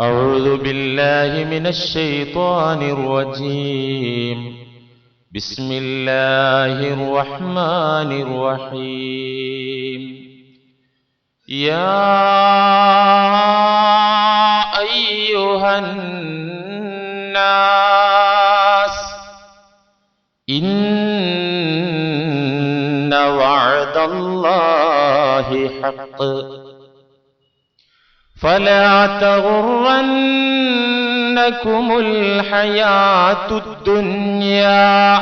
أعوذ بالله من الشيطان الرجيم. بسم الله الرحمن الرحيم. يا أيها الناس إن وعد الله حق. فلا تغرنكم الحياة الدنيا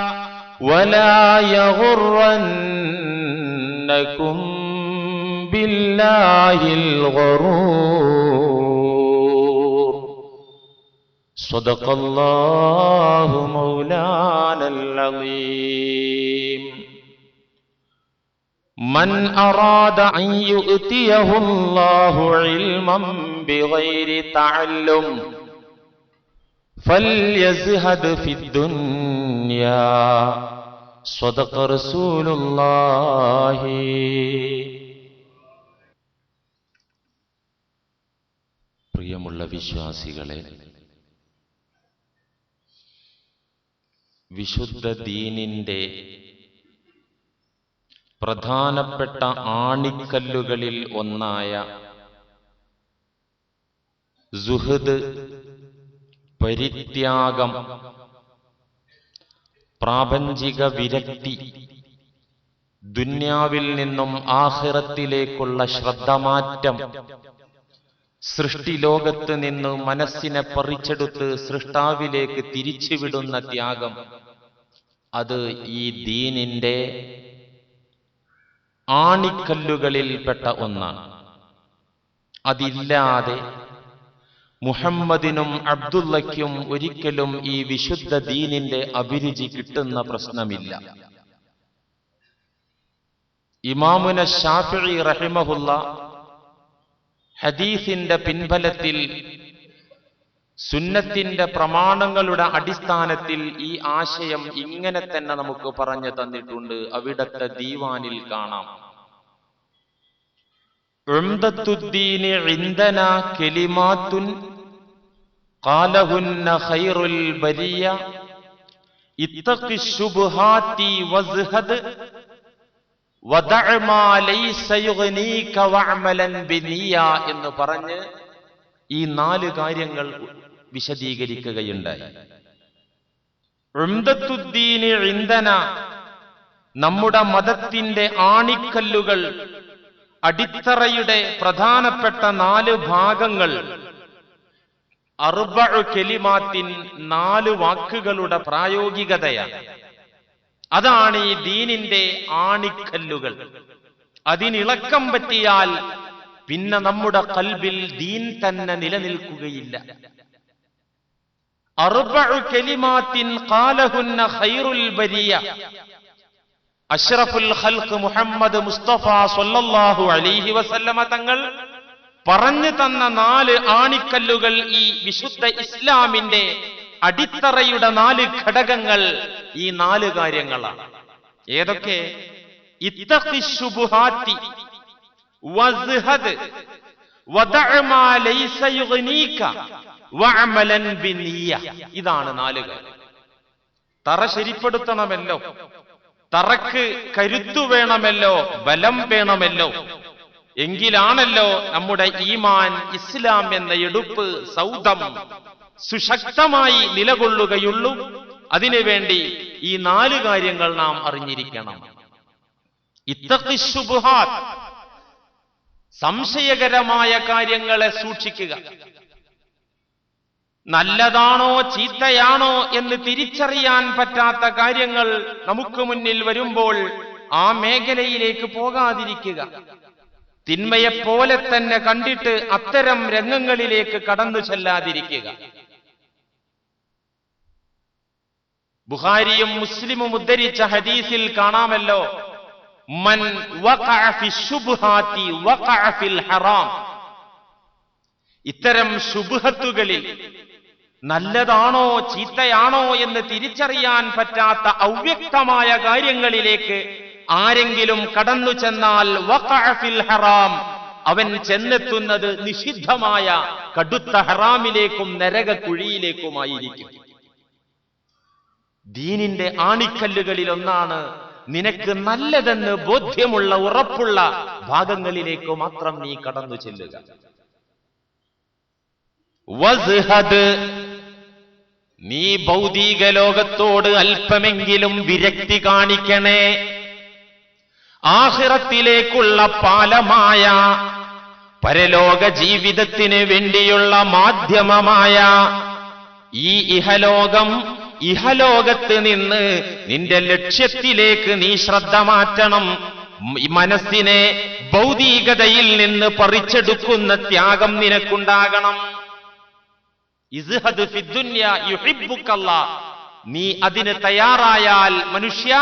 ولا يغرنكم بالله الغرور. صدق الله مولانا العظيم. من أراد أن يؤتيه الله علما بغير تعلم فليزهد في الدنيا صدق رسول الله പ്രിയമുള്ള വിശ്വാസികളെ വിശുദ്ധ ദീനിന്റെ പ്രധാനപ്പെട്ട ആണിക്കല്ലുകളിൽ ഒന്നായ സുഹൃദ് പരിത്യാഗം പ്രാപഞ്ചിക വിരക്തി ദുന്യാവിൽ നിന്നും ആഹിറത്തിലേക്കുള്ള ശ്രദ്ധമാറ്റം സൃഷ്ടിലോകത്ത് നിന്ന് മനസ്സിനെ പറിച്ചെടുത്ത് സൃഷ്ടാവിലേക്ക് തിരിച്ചുവിടുന്ന ത്യാഗം. അത് ഈ ദീനിന്റെ ആണിക്കല്ലുകളിൽപ്പെട്ട ഒന്നാണ് അതില്ലാതെ മുഹമ്മദിനും അബ്ദുള്ളയ്ക്കും ഒരിക്കലും ഈ വിശുദ്ധ ദീനിന്റെ അഭിരുചി കിട്ടുന്ന പ്രശ്നമില്ല. ഇമാമുന ഷാഫി റഹിമഹുല്ല ഹദീസിന്റെ പിൻബലത്തിൽ സുന്നത്തിന്റെ പ്രമാണങ്ങളുടെ അടിസ്ഥാനത്തിൽ ഈ ആശയം ഇങ്ങനെ തന്നെ നമുക്ക് പറഞ്ഞു തന്നിട്ടുണ്ട്. അവിടത്തെ ദീവാനിൽ കാണാം. എന്ന് പറഞ്ഞ് ഈ നാല് കാര്യങ്ങൾ വിശദീകരിക്കുകയുണ്ടായി. നമ്മുടെ മതത്തിന്റെ ആണിക്കല്ലുകൾ അടിത്തറയുടെ പ്രധാനപ്പെട്ട നാല് ഭാഗങ്ങൾ അർബഅു കെലിമാത്തിൻ നാല് വാക്കുകളുടെ പ്രായോഗികതയാണ്. അതാണ് ഈ ദീനിന്റെ ആണിക്കല്ലുകൾ. അതിനിളക്കം പറ്റിയാൽ പിന്നെ നമ്മുടെ കൽബിൽ ദീൻ തന്നെ നിലനിൽക്കുകയില്ല. അഷ്റഫുൽ മുഹമ്മദ് മുസ്തഫ അലൈഹി വസല്ലമ തങ്ങൾ പറഞ്ഞു തന്ന നാല് ആണിക്കല്ലുകൾ ഈ വിശുദ്ധ ഇസ്ലാമിന്റെ അടിത്തറയുടെ നാല് ഘടകങ്ങൾ ഈ നാല് കാര്യങ്ങളാണ്. ഏതൊക്കെ? ഇത്തഖി ശുബ്ഹാത്തി. ഇതാണ് നാലുകൾ. തറ ശരിപ്പെടുത്തണമല്ലോ. തറക്ക് കരുത്തു വേണമല്ലോ ബലം വേണമല്ലോ. എങ്കിലാണല്ലോ നമ്മുടെ ഈമാൻ ഇസ്ലാം എന്ന എടുപ്പ് സൗദം സുശക്തമായി നിലകൊള്ളുകയുള്ളൂ. അതിനുവേണ്ടി ഈ നാല് കാര്യങ്ങൾ നാം അറിഞ്ഞിരിക്കണം. ഇത്തഖി ശുബ്ഹാത്ത് സംശയകരമായ കാര്യങ്ങളെ സൂക്ഷിക്കുക. നല്ലതാണോ ചീത്തയാണോ എന്ന് തിരിച്ചറിയാൻ പറ്റാത്ത കാര്യങ്ങൾ നമുക്ക് മുന്നിൽ വരുമ്പോൾ ആ മേഖലയിലേക്ക് പോകാതിരിക്കുക. തിന്മയെപ്പോലെ തന്നെ കണ്ടിട്ട് അത്തരം രംഗങ്ങളിലേക്ക് കടന്നു ചെല്ലാതിരിക്കുക. ബുഹാരിയും മുസ്ലിമും ഉദ്ധരിച്ച ഹദീസിൽ കാണാമല്ലോ. മൻ ഹറാം ഇത്തരം ശുഭത്തുകളിൽ നല്ലതാണോ ചീത്തയാണോ എന്ന് തിരിച്ചറിയാൻ പറ്റാത്ത അവ്യക്തമായ കാര്യങ്ങളിലേക്ക് ആരെങ്കിലും കടന്നു ചെന്നാൽ ഹറാം അവൻ ചെന്നെത്തുന്നത് നിഷിദ്ധമായ കടുത്ത ഹറാമിലേക്കും നരകക്കുഴിയിലേക്കുമായിരിക്കും. ദീനിന്റെ ആണിക്കല്ലുകളിൽ ഒന്നാണ് നിനക്ക് നല്ലതെന്ന് ബോധ്യമുള്ള ഉറപ്പുള്ള ഭാഗങ്ങളിലേക്ക് മാത്രം നീ കടന്നു ചെല്ലുക. നീ ഭൗതിക ലോകത്തോട് അല്പമെങ്കിലും വിരക്തി കാണിക്കണേ. ആഹിറത്തിലേക്കുള്ള പാലമായ പരലോക ജീവിതത്തിന് വേണ്ടിയുള്ള മാധ്യമമായ ഈ ഇഹലോകം ഇഹലോകത്ത് നിന്ന് നിന്റെ ലക്ഷ്യത്തിലേക്ക് നീ ശ്രദ്ധ മാറ്റണം മനസ്സിനെ ഭൗതികതയിൽ നിന്ന് പറിച്ചെടുക്കുന്ന ത്യാഗം നിനക്കുണ്ടാകണം ഇസ്ഹദ്. നീ അതിന് തയ്യാറായാൽ മനുഷ്യ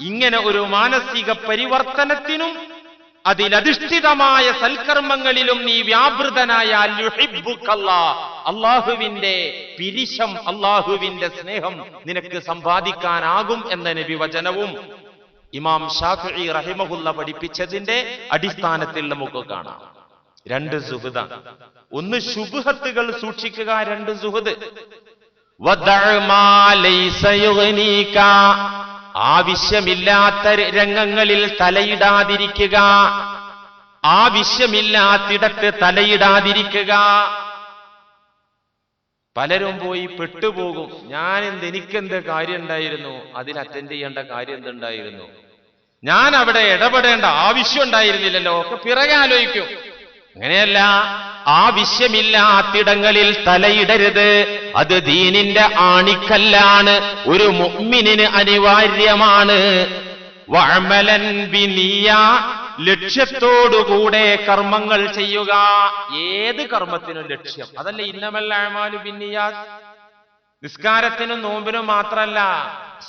ഇങ്ങനെ ഒരു മാനസിക പരിവർത്തനത്തിനും അതിലധിഷ്ഠിതമായ സൽക്കർമ്മങ്ങളിലും നീ യുഹിബ്ബുക്കല്ലാ. അള്ളാഹുവിന്റെ പിരിശം അള്ളാഹുവിന്റെ സ്നേഹം നിനക്ക് സമ്പാദിക്കാനാകും എന്ന നബി വചനവും ഇമാം ഷാഫി റഹിമഹുല്ല പഠിപ്പിച്ചതിന്റെ അടിസ്ഥാനത്തിൽ നമുക്ക് കാണാം. രണ്ട് സുഹൃത. ഒന്ന് ശുഭഹത്തുകൾ സൂക്ഷിക്കുക രണ്ട് സുഹൃത് ആവശ്യമില്ലാത്ത രംഗങ്ങളിൽ തലയിടാതിരിക്കുക. ആവശ്യമില്ലാത്തിടത്ത് തലയിടാതിരിക്കുക. പലരും പോയി പെട്ടുപോകും. ഞാൻ എന്ത് എനിക്കെന്ത് കാര്യം ഉണ്ടായിരുന്നു അതിൽ അറ്റൻഡ് ചെയ്യേണ്ട കാര്യം എന്തുണ്ടായിരുന്നു? ഞാൻ അവിടെ ഇടപെടേണ്ട ആവശ്യം ഉണ്ടായിരുന്നില്ലല്ലോ. ഒക്കെ പിറകെ ആലോചിക്കും. അങ്ങനെയല്ല. ആവശ്യമില്ലാത്തിടങ്ങളിൽ തലയിടരുത്. അത് ദീനിന്റെ ആണിക്കല്ലാണ്. ഒരു മുഗ്മിനിന് അനിവാര്യമാണ്. വഴമലൻ ബിനിയ ലക്ഷ്യത്തോടുകൂടെ കർമ്മങ്ങൾ ചെയ്യുക. ഏത് കർമ്മത്തിനും ലക്ഷ്യം. അതല്ല ഇന്നമല്ല അമാലു ബിന്നിയാത്ത് നിസ്കാരത്തിനും നോമ്പിനും മാത്രല്ല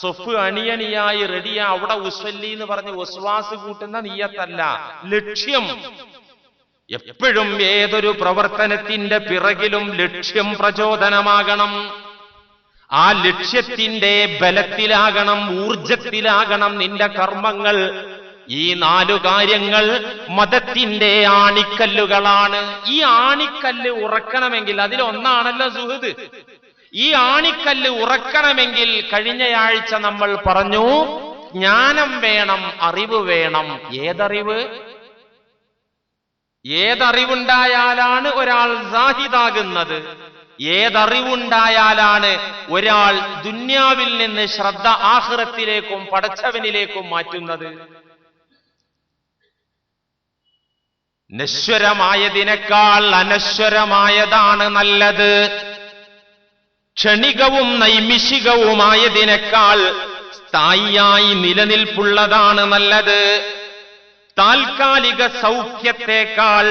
സൊഫ് അണിയണിയായി റെഡിയാ. അവിടെ ഉസ്വല്ലി എന്ന് പറഞ്ഞ് ഉസ്വാസ് കൂട്ടുന്ന നീയത്തല്ല ലക്ഷ്യം. എപ്പോഴും ഏതൊരു പ്രവർത്തനത്തിന്റെ പിറകിലും ലക്ഷ്യം പ്രചോദനമാകണം. ആ ലക്ഷ്യത്തിന്റെ ബലത്തിലാകണം ഊർജത്തിലാകണം നിന്റെ കർമ്മങ്ങൾ. ഈ നാലു കാര്യങ്ങൾ മതത്തിന്റെ ആണിക്കല്ലുകളാണ്. ഈ ആണിക്കല്ല് ഉറക്കണമെങ്കിൽ അതിലൊന്നാണല്ലോ സുഹൃത് ഈ ആണിക്കല്ല് ഉറക്കണമെങ്കിൽ കഴിഞ്ഞയാഴ്ച നമ്മൾ പറഞ്ഞു ജ്ഞാനം വേണം അറിവ് വേണം. ഏതറിവ്? ഏതറിവുണ്ടായാലാണ് ഒരാൾ സാഹിദാകുന്നത്? ഏതറിവുണ്ടായാലാണ് ഒരാൾ ദുന്യാവിൽ നിന്ന് ശ്രദ്ധ ആഹ്റത്തിലേക്കും പടച്ചവനിലേക്കും മാറ്റുന്നത്? നശ്വരമായതിനേക്കാൾ അനശ്വരമായതാണ് നല്ലത്. ക്ഷണികവും നൈമിഷികവുമായതിനേക്കാൾ സ്ഥായിയായി നിലനിൽപ്പുള്ളതാണ് നല്ലത്. താൽക്കാലിക സൗഖ്യത്തെക്കാൾ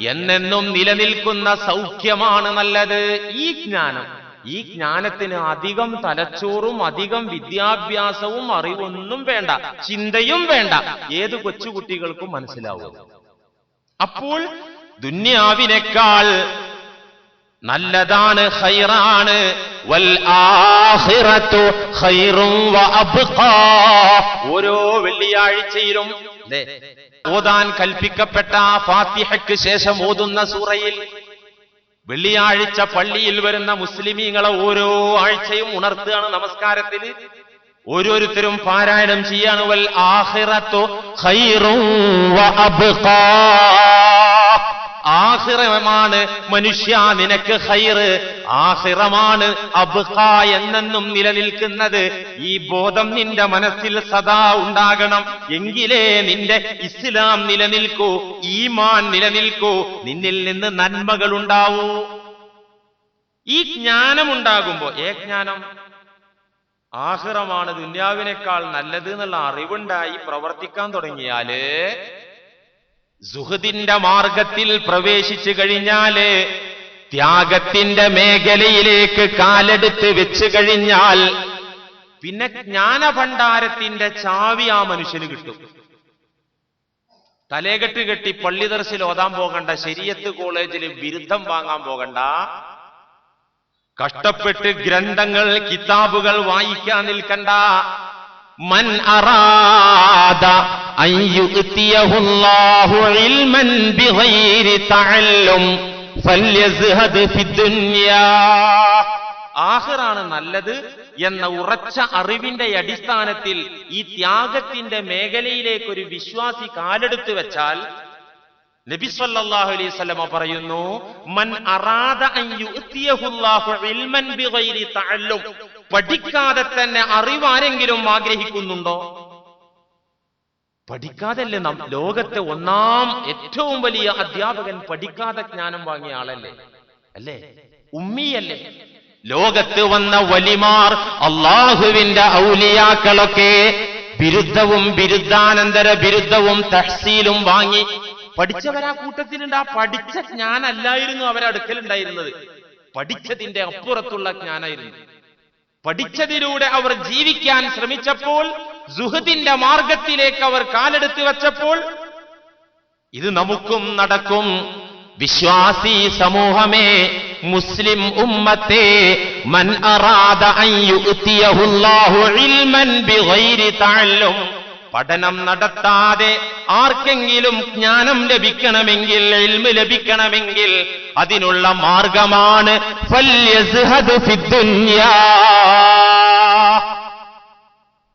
എന്നെന്നും നിലനിൽക്കുന്ന സൗഖ്യമാണ് നല്ലത്. ഈ ജ്ഞാനം ഈ ജ്ഞാനത്തിന് അധികം തലച്ചോറും അധികം വിദ്യാഭ്യാസവും അറിവൊന്നും വേണ്ട ചിന്തയും വേണ്ട. ഏത് കൊച്ചുകുട്ടികൾക്കും മനസ്സിലാവും. അപ്പോൾ ദുന്യാവിനേക്കാൾ നല്ലതാണ് ഹൈറാണ് വൽ ആഖിറത്തു ഖൈറും വഅബ്ഖാ ഓരോ വെള്ളിയാഴ്ചയിലും ദേ, ഓതാൻ കൽപ്പിക്കപ്പെട്ട ഫാത്തിഹയ്ക്ക് ശേഷം ഓതുന്ന സൂറയിൽ വെള്ളിയാഴ്ച പള്ളിയിൽ വരുന്ന മുസ്ലിമീങ്ങളെ ഓരോ ആഴ്ചയും ഉണർത്തുകയാണ് നമസ്കാരത്തിന് ഓരോരുത്തരും പാരായണം ചെയ്യാണ്. വൽ ആഖിറത്തു ഖൈറും വഅബ്ഖാ ആഹിറമാണ് മനുഷ്യ നിനക്ക് ഹൈറ് ആഹിറമാണ് അബ്ഹ എന്നെന്നും നിലനിൽക്കുന്നത്. ഈ ബോധം നിന്റെ മനസ്സിൽ സദാ ഉണ്ടാകണം. എങ്കിലേ നിന്റെ ഇസ്ലാം നിലനിൽക്കൂ ഈമാൻ നിലനിൽക്കൂ. നിന്നിൽ നിന്ന് നന്മകൾ ഉണ്ടാവൂ ഈ ജ്ഞാനം ഉണ്ടാകുമ്പോ ഏ ജ്ഞാനം? ആഹിറമാണ് ദുന്യാവിനേക്കാൾ നല്ലത് എന്നുള്ള അറിവുണ്ടായി പ്രവർത്തിക്കാൻ തുടങ്ങിയാൽ സുഹൃദിന്റെ മാർഗത്തിൽ പ്രവേശിച്ചു കഴിഞ്ഞാൽ ത്യാഗത്തിന്റെ മേഖലയിലേക്ക് കാലെടുത്ത് വെച്ചു കഴിഞ്ഞാൽ പിന്നെ ജ്ഞാനഭണ്ഡാരത്തിന്റെ ചാവി ആ മനുഷ്യന് കിട്ടും. തലേകെട്ട് കെട്ടി പള്ളി ഓതാൻ പോകണ്ട ശരിയത്ത് കോളേജിൽ ബിരുദം വാങ്ങാൻ പോകണ്ട കഷ്ടപ്പെട്ട് ഗ്രന്ഥങ്ങൾ കിതാബുകൾ വായിക്കാൻ നിൽക്കണ്ട മൻ അറാദ ആഖിറാണ് നല്ലത് എന്ന ഉറച്ച അറിവിന്റെ അടിസ്ഥാനത്തിൽ ഈ ത്യാഗത്തിന്റെ മേഖലയിലേക്ക് ഒരു വിശ്വാസി കാലെടുത്തു വെച്ചാൽ നബി സല്ലല്ലാഹു അലൈഹി വസല്ലമ പറയുന്നു മൻ അറാദ അൻ യുഅ്തിയഹുല്ലാഹു ഇൽമൻ ബിഗൈരി തഅല്ലും പഠിക്കാതെ തന്നെ അറിവാരെങ്കിലും ആഗ്രഹിക്കുന്നുണ്ടോ? പഠിക്കാതല്ലേ നാം ലോകത്തെ ഒന്നാം ഏറ്റവും വലിയ അധ്യാപകൻ പഠിക്കാതെ ജ്ഞാനം വാങ്ങിയ ആളല്ലേ? അല്ലേ? ഉമ്മിയല്ലേ? ലോകത്ത് വന്ന വലിമാർ അള്ളാഹുവിന്റെ ഔലിയാക്കളൊക്കെ ബിരുദ്ധവും ബിരുദ്ധാനന്തര ബിരുദ്ധവും തഹ്സീലും വാങ്ങി പഠിച്ചവരാ കൂട്ടത്തിലുണ്ട്. ആ പഠിച്ച ജ്ഞാനല്ലായിരുന്നു അവരടുക്കലുണ്ടായിരുന്നത്. പഠിച്ചതിന്റെ അപ്പുറത്തുള്ള ജ്ഞാനായിരുന്നു പഠിച്ചതിലൂടെ അവർ ജീവിക്കാൻ ശ്രമിച്ചപ്പോൾ സുഹൃത്തിന്റെ മാർഗത്തിലേക്ക് അവർ കാലെടുത്ത് വച്ചപ്പോൾ ഇത് നമുക്കും നടക്കും. വിശ്വാസി സമൂഹമേ മുസ്ലിം ഉമ്മത്തെ മൻ അറാദ യുഅ്തിയഹുല്ലാഹു ഇൽമൻ ബിഗൈരി തഅല്ലും. പഠനം നടത്താതെ ആർക്കെങ്കിലും ജ്ഞാനം ലഭിക്കണമെങ്കിൽ എൽമ് ലഭിക്കണമെങ്കിൽ അതിനുള്ള മാർഗമാണ്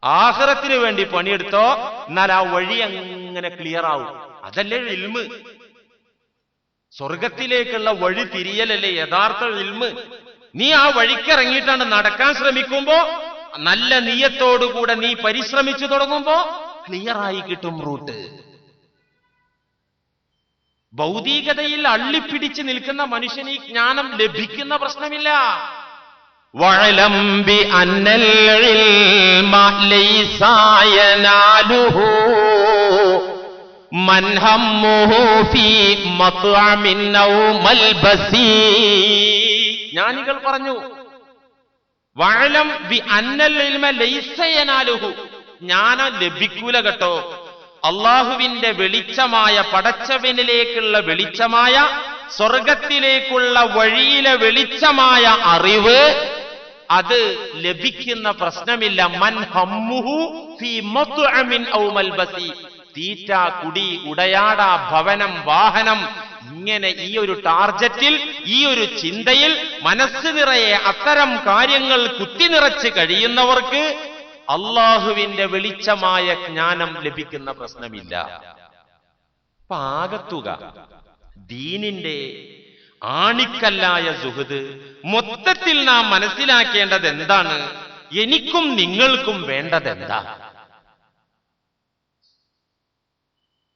ആഹ്റത്തിന് വേണ്ടി പണിയെടുത്തോ എന്നാൽ ആ വഴി അങ്ങനെ ക്ലിയർ ആവും. അതല്ലേ ഇൽമ് സ്വർഗത്തിലേക്കുള്ള വഴി തിരിയലല്ലേ യഥാർത്ഥ ഇൽമ് നീ ആ വഴിക്കിറങ്ങിയിട്ടാണ് നടക്കാൻ ശ്രമിക്കുമ്പോ നല്ല നീയത്തോടുകൂടെ നീ പരിശ്രമിച്ചു തുടങ്ങുമ്പോ ക്ലിയറായി കിട്ടും റൂട്ട്. ഭൗതികതയിൽ അള്ളിപ്പിടിച്ച് നിൽക്കുന്ന മനുഷ്യന് ഈ ജ്ഞാനം ലഭിക്കുന്ന പ്രശ്നമില്ല. വഴലംബി അന്നൽ ജ്ഞാനികൾ പറഞ്ഞു ജ്ഞാനം ലഭിക്കൂല കേട്ടോ. അള്ളാഹുവിന്റെ വെളിച്ചമായ പടച്ചവനിലേക്കുള്ള വെളിച്ചമായ സ്വർഗത്തിലേക്കുള്ള വഴിയിലെ വെളിച്ചമായ അറിവ് അത് ലഭിക്കുന്ന പ്രശ്നമില്ല. മൻ ഹമ്മുഹു ഫീ ഔ മൽബസി തീറ്റ കുടി ഉടയാട ഭവനം വാഹനം. ഇങ്ങനെ ഈ ഒരു ടാർജറ്റിൽ ഈ ഒരു ചിന്തയിൽ മനസ്സ് നിറയെ അത്തരം കാര്യങ്ങൾ കുത്തി നിറച്ച് കഴിയുന്നവർക്ക് അള്ളാഹുവിന്റെ വെളിച്ചമായ ജ്ഞാനം ലഭിക്കുന്ന പ്രശ്നമില്ല. പാകത്തുക ദീനിന്റെ ആണിക്കല്ലായ സുഹൃത് മൊത്തത്തിൽ നാം മനസ്സിലാക്കേണ്ടത് എന്താണ്? എനിക്കും നിങ്ങൾക്കും വേണ്ടത് എന്താ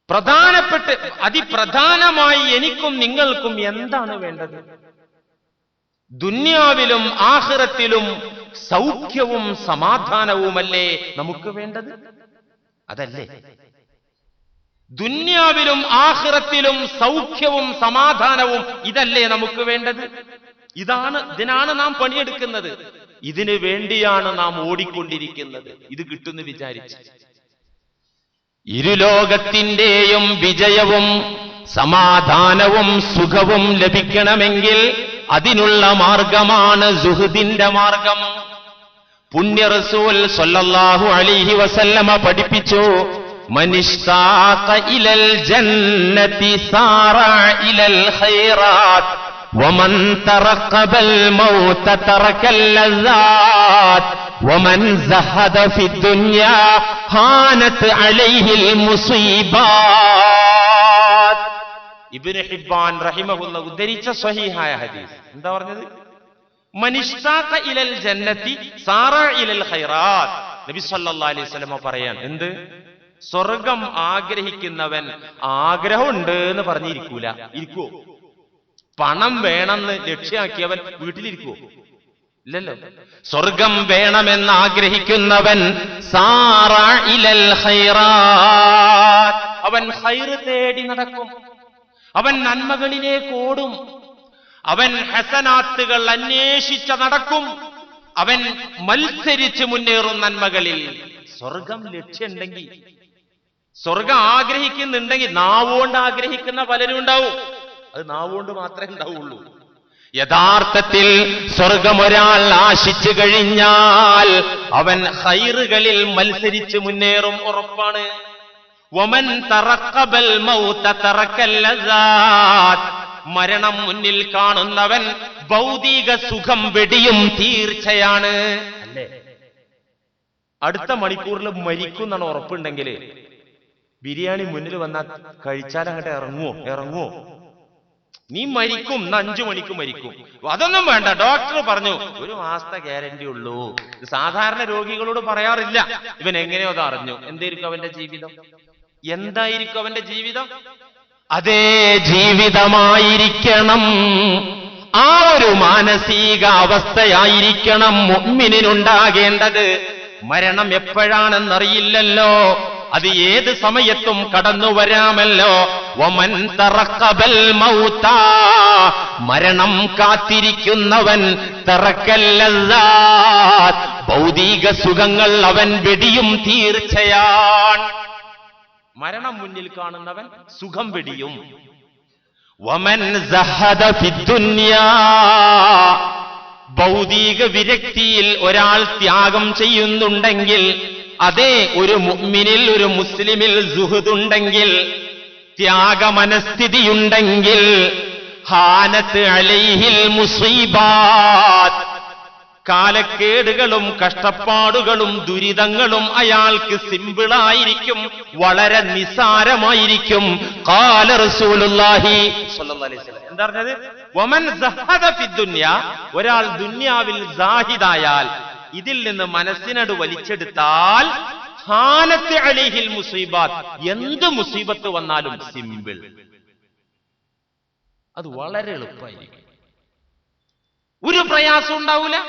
പ്രധാനപ്പെട്ട് അതിപ്രധാനമായി എനിക്കും നിങ്ങൾക്കും എന്താണ് വേണ്ടത്? ദുന്യാവിലും ആഹ്റത്തിലും സൗഖ്യവും സമാധാനവുമല്ലേ നമുക്ക് വേണ്ടത്? അതല്ലേ. ദുന്യാവിലും ആഹ്റത്തിലും സൗഖ്യവും സമാധാനവും ഇതല്ലേ നമുക്ക് വേണ്ടത്? ഇതാണ് ഇതിനാണ് നാം പണിയെടുക്കുന്നത്. ഇതിനു വേണ്ടിയാണ് നാം ഓടിക്കൊണ്ടിരിക്കുന്നത്. ഇത് കിട്ടുന്നു വിചാരിച്ച്. ഇരുലോകത്തിന്റെയും വിജയവും സമാധാനവും സുഖവും ലഭിക്കണമെങ്കിൽ അതിനുള്ള മാർഗമാണ് സുഹൃദിന്റെ മാർഗം. പുണ്യ റസൂൽ സൊല്ലാഹു അലൈഹി വസല്ലമ പഠിപ്പിച്ചു മനുഷ്യ ജന്നതി ومن ترقب الموت ترك اللذات ومن زهد في الدنيا هانت عليه المصيبات ഇബ്നു ഹിബ്ബാൻ റഹിമഹുല്ല ഉദ്ധരിച്ച സ്വഹീഹായ ഹദീസ് എന്താ പറഞ്ഞത് മനിഷ്താഖ ഇലൽ ജന്നത്തി സാറ ഇലൽ ഖൈറാത്ത് നബി സല്ലല്ലാഹു അലൈഹി വസല്ലമ പറയാൻ എന്ത് സ്വർഗം ആഗ്രഹിക്കുന്നവൻ ആഗ്രഹമുണ്ട് എന്ന് പറഞ്ഞിരിക്കൂല ഇരിക്കുവോ പണം വേണമെന്ന് ലക്ഷ്യമാക്കിയവൻ വീട്ടിലിരിക്കുവോ? ഇല്ലല്ലോ. സ്വർഗം വേണമെന്ന് ആഗ്രഹിക്കുന്നവൻ അവൻ തേടി നടക്കും. അവൻ നന്മകളിലേക്ക് ഓടും. അവൻ ഹസനാത്തുകൾ അന്വേഷിച്ച നടക്കും. അവൻ മത്സരിച്ച് മുന്നേറും നന്മകളിൽ. സ്വർഗം ലക്ഷ്യമുണ്ടെങ്കിൽ സ്വർഗം ആഗ്രഹിക്കുന്നുണ്ടെങ്കിൽ നാവുകൊണ്ട് ആഗ്രഹിക്കുന്ന പലരും ഉണ്ടാവും. അത് നാവുകൊണ്ട് മാത്രമേ ഉണ്ടാവുള്ളൂ. യഥാർത്ഥത്തിൽ സ്വർഗം ഒരാൾ ആശിച്ചു കഴിഞ്ഞാൽ അവൻ ഹൈറുകളിൽ മത്സരിച്ച് മുന്നേറും ഉറപ്പാണ്. വമൻ തറക്കബൽ മൗത തറക്കൽ മരണം മുന്നിൽ കാണുന്നവൻ ഭൗതിക സുഖം വെടിയും തീർച്ചയാണ്. അല്ലേ? അടുത്ത മണിക്കൂറിൽ മരിക്കും എന്നാണ് ഉറപ്പുണ്ടെങ്കിൽ ബിരിയാണി മുന്നിൽ വന്നാൽ കഴിച്ചാൽ അങ്ങോട്ട് ഇറങ്ങുമോ ഇറങ്ങുമോ നീ മരിക്കും അഞ്ചു മണിക്ക് മരിക്കും. അതൊന്നും വേണ്ട. ഡോക്ടർ പറഞ്ഞു ഒരു മാസത്തെ ഗ്യാരണ്ടി ഉള്ളൂ. സാധാരണ രോഗികളോട് പറയാറില്ല. ഇവൻ എങ്ങനെയോ അത് അറിഞ്ഞു. എന്തായിരിക്കും അവന്റെ ജീവിതം? എന്തായിരിക്കും അവന്റെ ജീവിതം? അതേ ജീവിതമായിരിക്കണം. ആ ഒരു മാനസിക അവസ്ഥയായിരിക്കണം മുഅ്മിനിനുണ്ടാകേണ്ടത്. മരണം എപ്പോഴാണെന്നറിയില്ലല്ലോ. അത് ഏത് സമയത്തും കടന്നു വരാമല്ലോ. വമൻ തറക്കബൽ മൗത്ത. മരണം കാത്തിരിക്കുന്നവൻ തറക്കല്ലല്ല ഭൗതിക സുഖങ്ങൾ അവൻ വെടിയും തീർച്ചയാൻ. മരണം മുന്നിൽ കാണുന്നവൻ സുഖം വെടിയും. വമൻ ഭൗതിക വിരക്തിയിൽ ഒരാൾ ത്യാഗം ചെയ്യുന്നുണ്ടെങ്കിൽ അതേ ഒരു മുഅ്മിനിൽ ഒരു മുസ്ലിമിൽ സുഹൃതുണ്ടെങ്കിൽ ത്യാഗമനസ്ഥിതിയുണ്ടെങ്കിൽ ഹാനത്ത് അലൈഹിൽ മുസീബാത്ത് കാലക്കേടുകളും കഷ്ടപ്പാടുകളും ദുരിതങ്ങളും അയാൾക്ക് സിമ്പിളായിരിക്കും വളരെ നിസാരമായിരിക്കും. കാല വസല്ലം. എന്താ പറഞ്ഞത്? ഒരാൾ ദുന്യാവിൽ സാഹിദായാൽ ഇതിൽ നിന്ന് മനസ്സിനട് വലിച്ചെടുത്താൽ ഹാനത്തെ അലിഹിൽ മുസീബാത്ത്. എന്ത് മുസീബത്ത് വന്നാലും സിമ്പിൾ. അത് വളരെ എളുപ്പമായിരിക്കും. ഒരു പ്രയാസം ഉണ്ടാവൂല.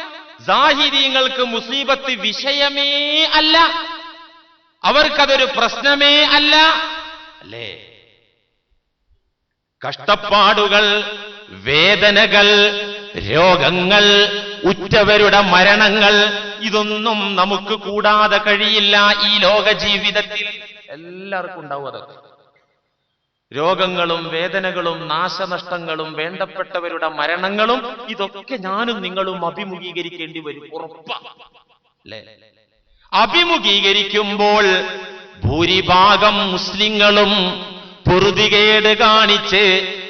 സാഹിര്യങ്ങൾക്ക് മുസീബത്ത് വിഷയമേ അല്ല. അവർക്കതൊരു പ്രശ്നമേ അല്ല. അല്ലേ? കഷ്ടപ്പാടുകൾ വേദനകൾ രോഗങ്ങൾ ഉറ്റവരുടെ മരണങ്ങൾ ഇതൊന്നും നമുക്ക് കൂടാതെ കഴിയില്ല ഈ ലോക ജീവിതത്തിൽ എല്ലാവർക്കും ഉണ്ടാവും അതൊക്കെ. രോഗങ്ങളും വേദനകളും നാശനഷ്ടങ്ങളും വേണ്ടപ്പെട്ടവരുടെ മരണങ്ങളും ഇതൊക്കെ ഞാനും നിങ്ങളും അഭിമുഖീകരിക്കേണ്ടി വരും ഉറപ്പ. അഭിമുഖീകരിക്കുമ്പോൾ ഭൂരിഭാഗം മുസ്ലിങ്ങളും പൊറുതികേട് കാണിച്ച്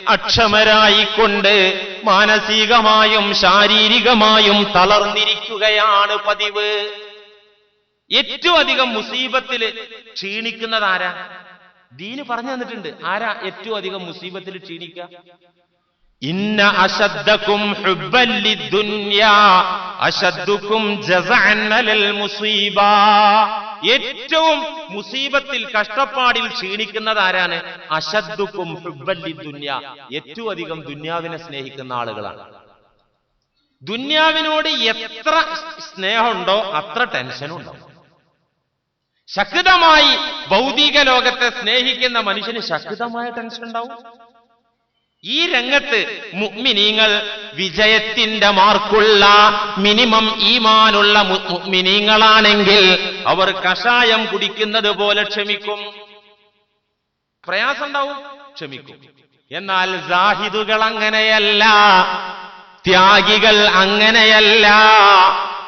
അക്ഷമരായിക്കൊണ്ട് മാനസികമായും ശാരീരികമായും തളർന്നിരിക്കുകയാണ് പതിവ്. ഏറ്റവും അധികം മുസീബത്തിൽ ക്ഷീണിക്കുന്നത് ആരാ? ദീന് പറഞ്ഞു തന്നിട്ടുണ്ട്. ആരാ ഏറ്റവും അധികം മുസീബത്തിൽ ക്ഷീണിക്കുക? ഇന്ന അശദ്ദക്കും അശദ്ദുക്കും മുസീബ. ഏറ്റവും മുസീബത്തിൽ കഷ്ടപ്പാടിൽ ക്ഷീണിക്കുന്നത് ആരാണ്? അശദ്ദുക്കും ഹുബല്ലി ദുന്യ ഏറ്റവും അധികം ദുന്യാവിനെ സ്നേഹിക്കുന്ന ആളുകളാണ്. ദുന്യാവിനോട് എത്ര സ്നേഹമുണ്ടോ അത്ര ടെൻഷനും ഉണ്ടാവും ശക്തമായി ഭൗതിക ലോകത്തെ സ്നേഹിക്കുന്ന മനുഷ്യന് ശക്തമായ ടെൻഷൻ ഉണ്ടാവും ഈ രംഗത്ത് മുഗ്മിനീങ്ങൾ വിജയത്തിന്റെ മാർക്കുള്ള മിനിമം ഈമാനുള്ള മുഗ്മിനീങ്ങളാണെങ്കിൽ അവർ കഷായം കുടിക്കുന്നത് പോലെ ക്ഷമിക്കും. പ്രയാസം ഉണ്ടാവും ക്ഷമിക്കും. എന്നാൽ സാഹിദുകൾ അങ്ങനെയല്ല. ത്യാഗികൾ അങ്ങനെയല്ല.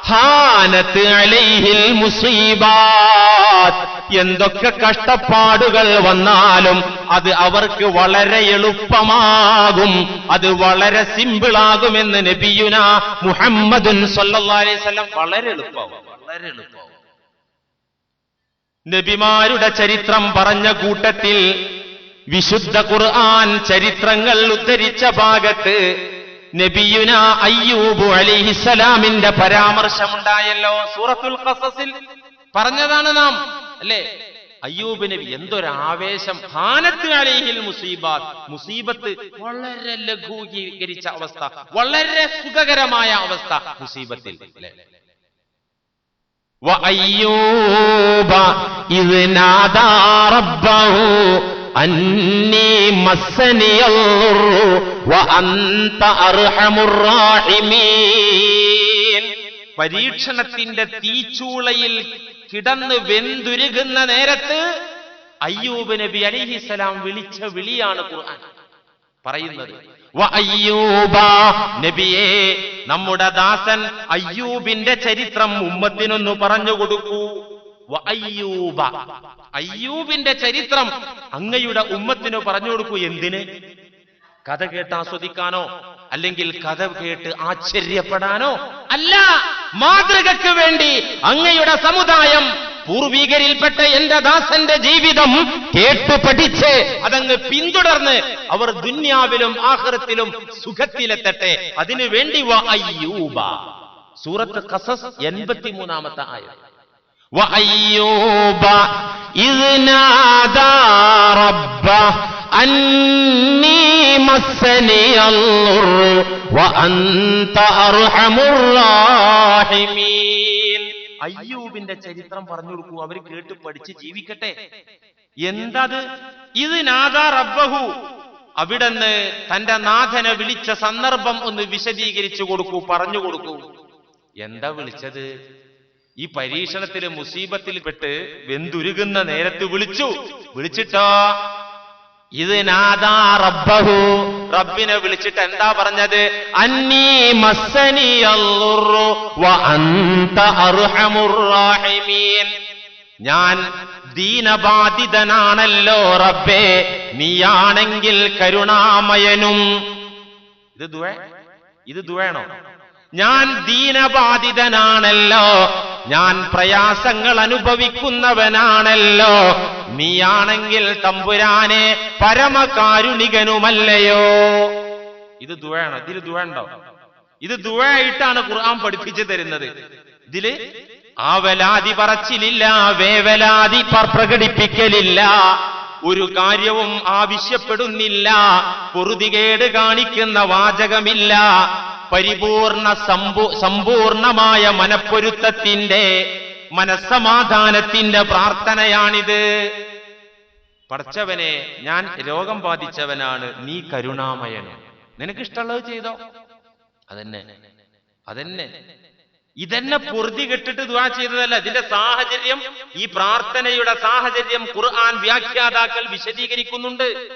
ഹാനത്ത് അലൈഹിൽ മുസീബാത് എന്തൊക്കെ കഷ്ടപ്പാടുകൾ വന്നാലും അത് അവർക്ക് വളരെ എളുപ്പമാകും. അത് വളരെ സിമ്പിളാകുമെന്ന് നബിയുന മുഹമ്മദുൻ വസല്ലം വളരെ എളുപ്പമാവും. വളരെ എളുപ്പമാവും. നബിമാരുടെ ചരിത്രം പറഞ്ഞ കൂട്ടത്തിൽ വിശുദ്ധ ഖുർആൻ ചരിത്രങ്ങൾ ഉദ്ധരിച്ച ഭാഗത്ത് നബിയുന അയ്യൂബു അലിഹിസലാമിന്റെ പരാമർശമുണ്ടായല്ലോ. സൂറത്തുൽ ഖസസിൽ പറഞ്ഞതാണ് നാം അല്ലേ? അയ്യൂബ് നബി എന്തൊരാവേശം. ഹാനത്ത് അലൈഹിൽ മുസീബാത്ത്. മുസീബത്ത് വളരെ ലഘൂകീകരിച്ച അവസ്ഥ വളരെ സുഖകരമായ അവസ്ഥ മുസീബത്തിൽ അല്ലേ? وأيوب إذ نادى ربه أني مسني الضر وأنت أرحم الراحمين പരീക്ഷണത്തിന്റെ തീച്ചൂളയിൽ കിടന്ന് വെന്തുരുകുന്ന നേരത്ത് അയ്യൂബ് നബി അലിഹിസലാം വിളിച്ച വിളിയാണ് ഖുർആൻ പറയുന്നത് വ അയ്യൂബ നബിയേ നമ്മുടെ ദാസൻ അയ്യൂബിന്റെ ചരിത്രം ഉമ്മത്തിനൊന്ന് പറഞ്ഞു കൊടുക്കൂ. അയ്യൂബ. അയ്യൂബിന്റെ ചരിത്രം അങ്ങയുടെ ഉമ്മത്തിന് പറഞ്ഞു കൊടുക്കൂ എന്തിന്? കഥ കേട്ട് ആസ്വദിക്കാനോ? അല്ലെങ്കിൽ കഥ കേട്ട് ആശ്ചര്യപ്പെടാനോ? അല്ല മാതൃകക്ക് വേണ്ടി അങ്ങയുടെ സമുദായം പൂർവീകരിൽപ്പെട്ട എന്റെ ദാസന്റെ ജീവിതം കേട്ട് പഠിച്ച് അതങ്ങ് പിന്തുടർന്ന് അവർ ദുന്യാവിലും ആഹൃത്തിലും സുഖത്തിലെത്തട്ടെ. അതിനു വേണ്ടി വ അയ്യൂബ. സൂറത്ത് കസസ് എൺപത്തി മൂന്നാമത്തെ ആയ വ അയ്യൂബ റബ്ബ أني مسني الضر وأنت أرحم الراحمين അയ്യൂബിന്റെ ചരിത്രം പറഞ്ഞു കൊടുക്കൂ അവർ കേട്ട് പഠിച്ച് ജീവിക്കട്ടെ എന്തത് ഇത് നാദാ റബ്ബഹു അവിടുന്ന് തന്റെ നാഥനെ വിളിച്ച സന്ദർഭം ഒന്ന് വിശദീകരിച്ചു കൊടുക്കൂ പറഞ്ഞു കൊടുക്കൂ എന്താ വിളിച്ചത് ഈ പരീക്ഷണത്തില് മുസീബത്തിൽ പെട്ട് വെന്തുരുകുന്ന നേരത്ത് വിളിച്ചു വിളിച്ചിട്ടോ ഇത് നാദാ റബ്ബഹു. റബ്ബിനെ വിളിച്ചിട്ട് എന്താ പറഞ്ഞത്? അന്നീ മസ്സനി വ അന്ത ഞാൻ ദീനബാധിതനാണല്ലോ റബ്ബേ നീയാണെങ്കിൽ കരുണാമയനും. ഇത് ദുവേ? ഇത് ദുവേണോ ഞാൻ ദീനബാധിതനാണല്ലോ. ഞാൻ പ്രയാസങ്ങൾ അനുഭവിക്കുന്നവനാണല്ലോ. നീയാണെങ്കിൽ തമ്പുരാനെ പരമകാരുണികനുമല്ലയോ. ഇത് ദുവേണം ഇതിൽ ദുവേണ്ടോ ഇത് ദുവായിട്ടാണ് ഖുർആൻ പഠിപ്പിച്ചു തരുന്നത്. ഇതിൽ ആവലാതി പറച്ചിലില്ല വേവലാതി പ്രകടിപ്പിക്കലില്ല ഒരു കാര്യവും ആവശ്യപ്പെടുന്നില്ല പൊറുതികേട് കാണിക്കുന്ന വാചകമില്ല പരിപൂർണ സമ്പൂ സമ്പൂർണമായ മനപ്പൊരുത്തത്തിന്റെ മനസ്സമാധാനത്തിന്റെ പ്രാർത്ഥനയാണിത്. പഠിച്ചവനെ ഞാൻ രോഗം ബാധിച്ചവനാണ് നീ കരുണാമയനും. നിനക്കിഷ്ടമുള്ളത് ചെയ്തോ? അതന്നെ. അതന്നെ. ഇതന്നെ പൊറുതി കെട്ടിട്ട് ദുവാ ചെയ്തതല്ല. ഇതിന്റെ സാഹചര്യം ഈ പ്രാർത്ഥനയുടെ സാഹചര്യം ഖുർആൻ വ്യാഖ്യാതാക്കൾ വിശദീകരിക്കുന്നുണ്ട്.